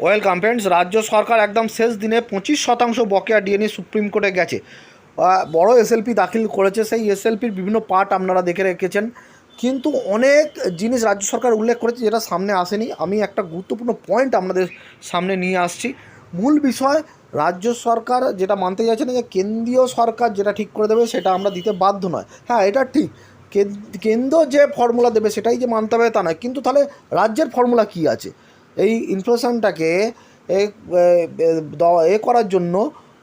Welcome friends, রাজ্য সরকার একদম শেষ দিনে পঁচিশ শতাংশ বকেয়া ডিএনএ সুপ্রিম কোর্টে গেছে। বড় এসএলপি দাখিল করেছে, সেই এসএলপির বিভিন্ন পার্ট আপনারা দেখে রেখেছেন। কিন্তু অনেক জিনিস রাজ্য সরকার উল্লেখ করেছে যেটা সামনে আসেনি। আমি একটা গুরুত্বপূর্ণ পয়েন্ট আপনাদের সামনে নিয়ে আসছি। মূল বিষয়, রাজ্য সরকার যেটা মানতে চাইছে না যে কেন্দ্রীয় সরকার যেটা ঠিক করে দেবে সেটা আমরা দিতে বাধ্য নয়। হ্যাঁ এটা ঠিক। কেন- কেন্দ্র যে ফর্মুলা দেবে সেটাই যে মানতে হবে তা নয়। কিন্তু তাহলে রাজ্যের ফর্মুলা কী আছে? এই ইনফ্লেশনটাকে এ করার জন্য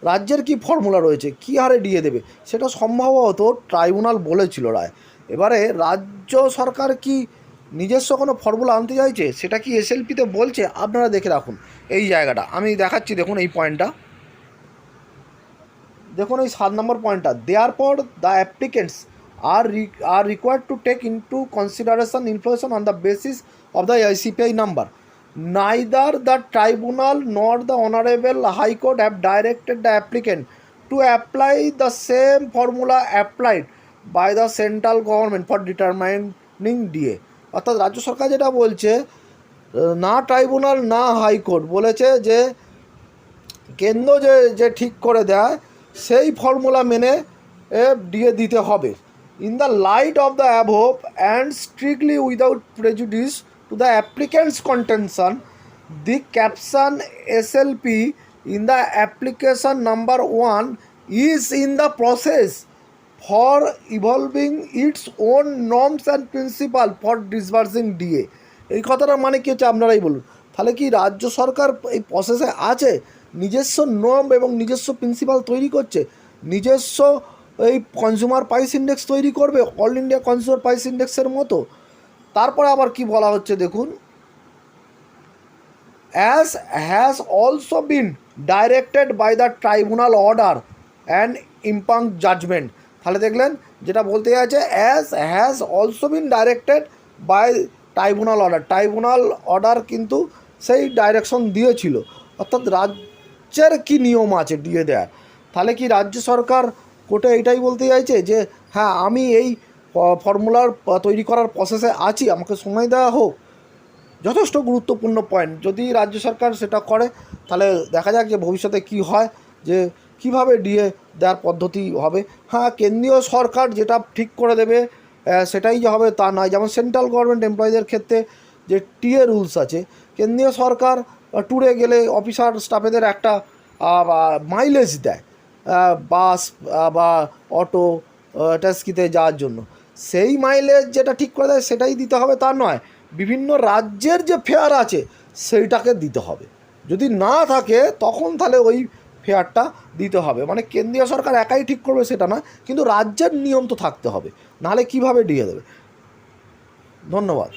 রাজ্যের কি ফর্মুলা রয়েছে? কী হারে দিয়ে দেবে? সেটা সম্ভবত ট্রাইব্যুনাল বলেছিল রায়। এবারে রাজ্য সরকার কি নিজস্ব কোনো ফর্মুলা আনতে চাইছে? সেটা কি এসএলপিতে বলছে? আপনারা দেখে রাখুন এই জায়গাটা। আমি দেখাচ্ছি, দেখুন এই পয়েন্টটা দেখুন এই সাত নম্বর পয়েন্টটা দেয়ার পর the applicants are are required to take into consideration inflation on the basis of the ICPI number neither the tribunal nor the honourable high court have directed the applicant to apply the same formula applied by the central government for determining DA অর্থাৎ রাজ্য সরকার যেটা বলছে, না tribunal না high court বলেছে যে, কেন্দ্র যে যে ঠিক করে দেয়, সেই ফর্মুলা মেনে, এ দিয়ে দিতে হবে। In the light of the above and strictly without prejudice applicants contention the caption S L P in the application number one is in the process for evolving its own norms and principle for disbursing DA এই কথাটা মানে কি হচ্ছে? আপনারাই বলুন। তাহলে কি রাজ্য সরকার এই প্রসেসে আছে? নিজস্ব নর্ম এবং নিজস্ব প্রিন্সিপাল তৈরি করছে? নিজস্ব এই কনজিউমার প্রাইস ইন্ডেক্স তৈরি করবে? অল ইন্ডিয়া কনজিউমার প্রাইস ইন্ডেক্সের মতো? তারপরে আবার কি বলা হচ্ছে দেখুন? As has also been directed by the tribunal order and impugned judgement তাহলে দেখলেন, যেটা বলতে যাচ্ছে as has also been directed by tribunal order tribunal order কিন্তু সেই ডাইরেকশন দিয়েছিল। অর্থাৎ রাজ্যের কি নিয়ম আছে দিয়ে দেয়ার? তাহলে কি রাজ্য সরকার কোর্টে এইটাই বলতে চাইছে যে হ্যাঁ আমি এই ফর্মুলার তৈরি করার প্রসেসে আছি, আমাকে সময় দেওয়া হোক। যথেষ্ট গুরুত্বপূর্ণ পয়েন্ট যদি রাজ্য সরকার সেটা করে, তাহলে দেখা যাক যে ভবিষ্যতে কি হয়, যে কীভাবে ডিএ দেওয়ার পদ্ধতি হবে। হ্যাঁ কেন্দ্রীয় সরকার যেটা ঠিক করে দেবে সেটাই যে হবে তা নয়। যেমন সেন্ট্রাল গভর্নমেন্ট এমপ্লয়ীদের ক্ষেত্রে যে টিএ রুলস আছে, কেন্দ্রীয় সরকার ট্যুরে গেলে অফিসার স্টাফেদের একটা মাইলেজ দেয় বাস বা অটো ট্যাক্সিতে যাওয়ার জন্য। সেই মাইলেজ যেটা ঠিক করে দেয় সেটাই দিতে হবে, তা নয়। বিভিন্ন রাজ্যের যে ফেয়ার আছে, সেইটাকে দিতে হবে। যদি না থাকে, তখন তাহলে ওই ফেয়ারটা দিতে হবে। মানে কেন্দ্রীয় সরকার একাই ঠিক করবে সেটা না কিন্তু রাজ্যের নিয়ম তো থাকতে হবে। নাহলে কীভাবে দিয়ে দেবে? ধন্যবাদ।